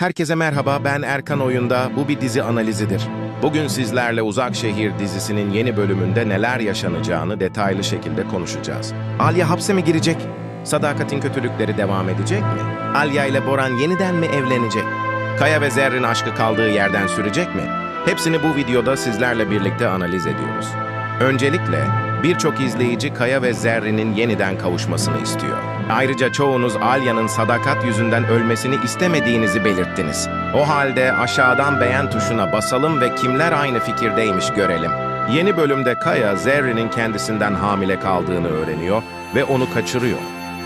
Herkese merhaba, ben Erkan Oyunda. Bu bir dizi analizidir. Bugün sizlerle Uzak Şehir dizisinin yeni bölümünde neler yaşanacağını detaylı şekilde konuşacağız. Alya hapse mi girecek? Sadakatin kötülükleri devam edecek mi? Alya ile Boran yeniden mi evlenecek? Kaya ve Zerrin aşkı kaldığı yerden sürecek mi? Hepsini bu videoda sizlerle birlikte analiz ediyoruz. Öncelikle birçok izleyici Kaya ve Zerrin'in yeniden kavuşmasını istiyor. Ayrıca çoğunuz Alya'nın sadakat yüzünden ölmesini istemediğinizi belirttiniz. O halde aşağıdan beğen tuşuna basalım ve kimler aynı fikirdeymiş görelim. Yeni bölümde Kaya, Zerrin'in kendisinden hamile kaldığını öğreniyor ve onu kaçırıyor.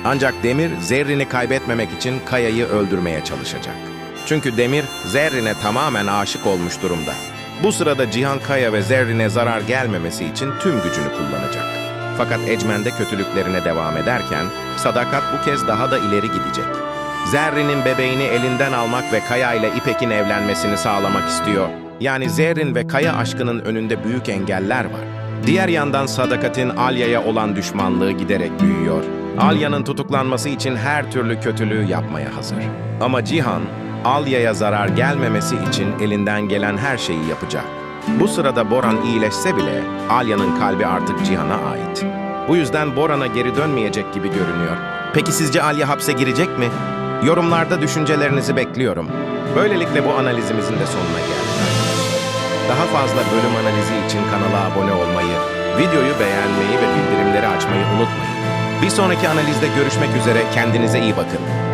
Ancak Demir, Zerrin'i kaybetmemek için Kaya'yı öldürmeye çalışacak. Çünkü Demir, Zerrin'e tamamen aşık olmuş durumda. Bu sırada Cihan Kaya ve Zerrin'e zarar gelmemesi için tüm gücünü kullanacak. Fakat Ecmen kötülüklerine devam ederken, Sadakat bu kez daha da ileri gidecek. Zerrin'in bebeğini elinden almak ve Kaya ile İpek'in evlenmesini sağlamak istiyor. Yani Zerrin ve Kaya aşkının önünde büyük engeller var. Diğer yandan Sadakat'in Alya'ya olan düşmanlığı giderek büyüyor. Alya'nın tutuklanması için her türlü kötülüğü yapmaya hazır. Ama Cihan, Alya'ya zarar gelmemesi için elinden gelen her şeyi yapacak. Bu sırada Boran iyileşse bile Alya'nın kalbi artık Cihan'a ait. Bu yüzden Boran'a geri dönmeyecek gibi görünüyor. Peki sizce Alya hapse girecek mi? Yorumlarda düşüncelerinizi bekliyorum. Böylelikle bu analizimizin de sonuna geldik. Daha fazla bölüm analizi için kanala abone olmayı, videoyu beğenmeyi ve bildirimleri açmayı unutmayın. Bir sonraki analizde görüşmek üzere kendinize iyi bakın.